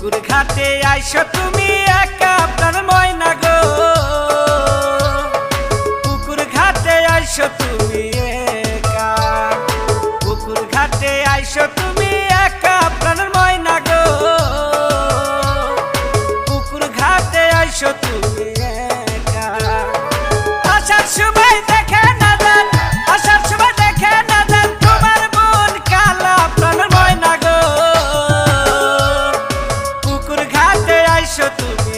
পুকুর ঘাটে আইসো তুমি একা আপনার ময়না গো। পুকুর ঘাটে আইসো তুমি একা। পুকুর ঘাটে আইসো তুমি একা আপনার ময়না গো। পুকুর ঘাটে আইসো তুমি একা। আসার সময় ঘাটে আইসো তুমি।